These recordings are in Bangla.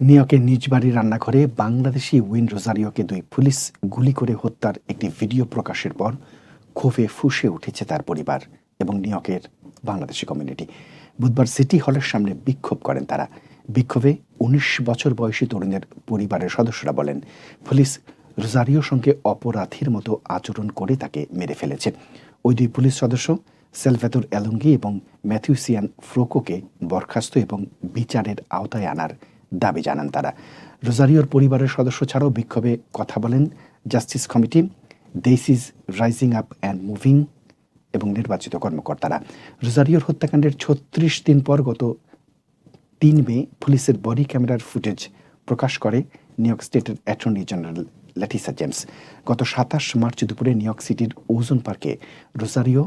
নিউইয়র্কের নিজ বাড়ির রান্নাঘরে বাংলাদেশি উইন রোজারিওকে দুই পুলিশ গুলি করে হত্যার একটি ভিডিও প্রকাশের পর ক্ষোভে ফুঁসে উঠেছে তার পরিবার এবং নিউইয়র্কের বাংলাদেশি কমিউনিটি। বুধবার সিটি হলের সামনে বিক্ষোভ করেন তারা। বিক্ষোভে উনিশ বছর বয়সী তরুণের পরিবারের সদস্যরা বলেন, পুলিশ রোজারিওর সঙ্গে অপরাধীর মতো আচরণ করে তাকে মেরে ফেলেছে। ওই দুই পুলিশ সদস্য সেলভেতর এলঙ্গি এবং ম্যাথিউসিয়ান ফ্রোকোকে বরখাস্ত এবং বিচারের আওতায় আনার দাবি জানান তারা। রোজারিওর পরিবারের সদস্য ছাড়াও বিক্ষোভে কথা বলেন justice committee Desis rising up and moving এবং নির্বাচিত কর্মকর্তারা। রোজারিওর হত্যাকাণ্ডের ছত্রিশ দিন পর গত তিন মে পুলিশের বডি ক্যামেরার ফুটেজ প্রকাশ করে নিউ ইয়র্ক স্টেটের অ্যাটর্নি জেনারেল ল্যাটিসা জেমস। গত সাতাশ মার্চ দুপুরে নিউ ইয়র্ক সিটির ওজন পার্কে রোজারিও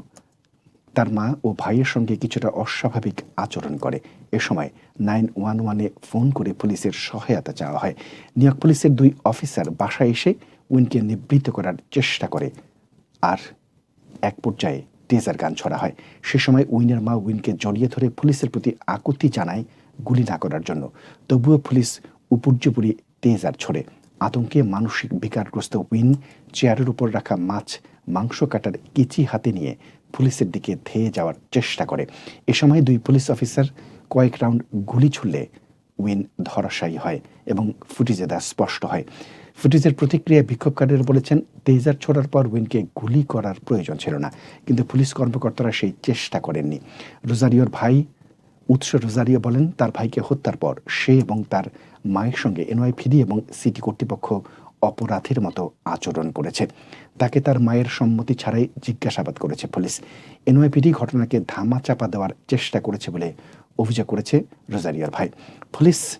তার মা ও ভাইয়ের সঙ্গে কিছুটা অস্বাভাবিক আচরণ করে। এ সময় নাইন ওয়ান ওয়ানে ফোন করে পুলিশের সহায়তা চাওয়া হয়। নিউ পুলিশের দুই অফিসার বাসায় এসে উইনকে নিবৃত্ত করার চেষ্টা করে। আর এক পর্যায়ে টেজার গান ছড়া হয়। সে সময় উইনের মা উইনকে জড়িয়ে ধরে পুলিশের প্রতি আকুতি জানায় গুলি না করার জন্য। তবুও পুলিশ উপর্যুপরি টেজার ছড়ে। আতঙ্কে মানসিক বিকারগ্রস্ত উইন, চেয়ারের উপর রাখা মাছ, মাংস কাটার কিচি হাতে নিয়ে পুলিশের দিকে ধেয়ে যাওয়ার চেষ্টা করে। এ সময় দুই পুলিশ অফিসার কয়েক রাউন্ড গুলি ছুড়লে উইন ধরাশায়ী হয় এবং ফুটেজে তা স্পষ্ট হয়। ফুটেজের প্রতিক্রিয়ায় বিক্ষোভকারীরা বলেছেন তেজার ছোড়ার পর উইনকে গুলি করার প্রয়োজন ছিল না, কিন্তু পুলিশ কর্মকর্তারা সেই চেষ্টা করেননি। রোজারিওর ভাই উৎস রোজারিও বলেন, তার ভাইকে হত্যার পর সে এবং তার মায়ের সঙ্গে এনওয়াইপিডি এবং সিটি কর্তৃপক্ষ অপরাধীর মতো আচরণ করেছে। তাকে তার মায়ের সম্মতি ছাড়াই জিজ্ঞাসাবাদ করেছে পুলিশ। এনওয়াইপিডি ঘটনাকে ধামা চাপা দেওয়ার চেষ্টা করেছে বলে অভিযোগ করেছে রোজারিয়ার ভাই। পুলিশ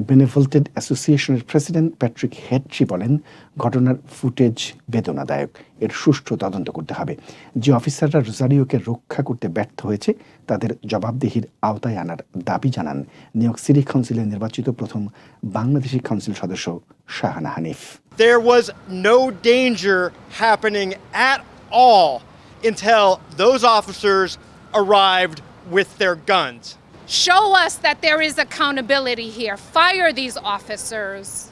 বেনেভোল্টেড অ্যাসোসিয়েশনের প্রেসিডেন্ট প্যাট্রিক হেড্রি বলেন, ঘটনার ফুটেজ বেদনাদায়ক। এর সুষ্ঠু তদন্ত করতে হবে। যে অফিসাররা রোজারিওকে রক্ষা করতে ব্যর্থ হয়েছে, তাদের জবাবদিহির আওতায় আনার দাবি জানান নিউ ইয়র্ক সিটি কাউন্সিলের নির্বাচিত প্রথম বাংলাদেশি কাউন্সিল সদস্য Shahana Hanif There was no danger happening at all until those officers arrived with their guns. Show us that there is accountability here. Fire these officers.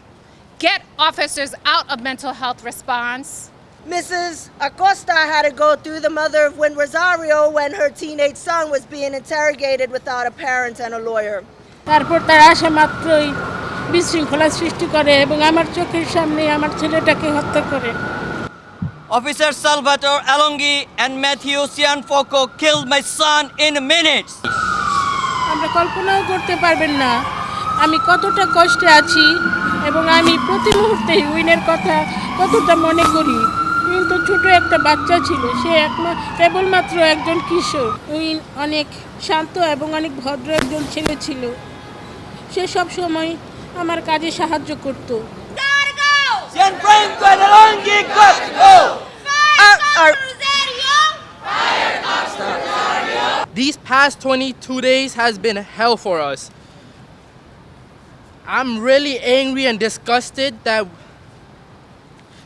Get officers out of mental health response. Mrs. Acosta had to go through the mother of Win Rosario when her teenage son was being interrogated without a parent and a lawyer. তারপর তার আসা মাত্রই বিশৃঙ্খলা সৃষ্টি করে এবং আমার চোখের সামনে আমার ছেলেটাকে হত্যা করে। Officer Salvatore Alongi and Matthew Cianfoco killed my son in minutes. আমরা কল্পনাও করতে পারবেন না আমি কতটা কষ্টে আছি এবং আমি প্রতি মুহূর্তে উইনের কথা কতটা মনে করি। কিন্তু ছোট একটা বাচ্চা ছিল সে একমা কেবলমাত্র একজন কিশোর। উইন অনেক শান্ত এবং অনেক ভদ্র একজন ছেলে ছিল। সে সব সময় আমার কাজে সাহায্য করতো Cianfranco and Alongi, go! Our- our- These past 22 days has been hell for us. I'm really angry and disgusted that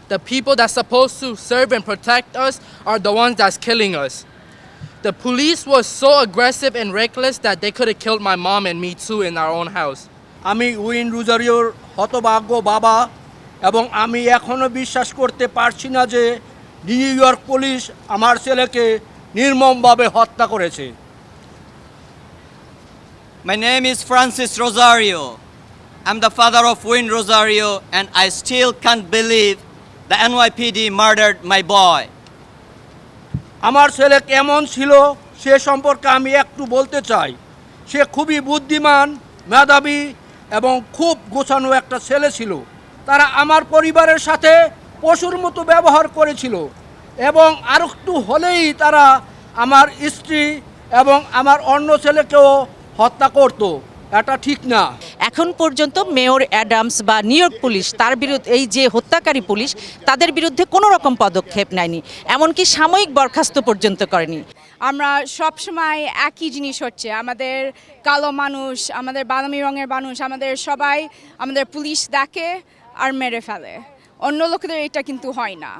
the people that's supposed to serve and protect us are the ones that's killing us. The police was so aggressive and reckless that they could have killed my mom and me too in our own house. আমি উইন রুজারিওর হতভাগ্য বাবা এবং আমি এখনও বিশ্বাস করতে পারছি না যে নিউ ইয়র্ক পুলিশ আমার ছেলেকে নির্মমভাবে হত্যা করেছে My name is Francis Rosario. I'm the father of Win Rosario, and I still can't believe the NYPD murdered my boy. আমার ছেলে কেমন ছিল সে সম্পর্কে আমি একটু বলতে চাই সে খুবই বুদ্ধিমান মেধাবী এবং খুব গোছানো একটা ছেলে ছিল। তারা আমার পরিবারের সাথে পশুর মতো ব্যবহার করেছিল এবং আর একটু হলেই তারা আমার স্ত্রী এবং আমার অন্য ছেলেকেও হত্যা করতো। এটা ঠিক না। এখন পর্যন্ত মেয়র অ্যাডামস বা নিউ ইয়র্ক পুলিশ তার বিরুদ্ধে এই যে হত্যাকারী পুলিশ তাদের বিরুদ্ধে কোনো রকম পদক্ষেপ নেয়নি এমনকি সাময়িক বরখাস্ত পর্যন্ত করেনি। আমরা সব সময় একই জিনিস হচ্ছে আমাদের কালো মানুষ আমাদের বাদামি রঙের মানুষ আমাদের সবাই আমাদের পুলিশ দেখে আর মেরে ফেলে। অন্য লোকেদের এটা কিন্তু হয় না।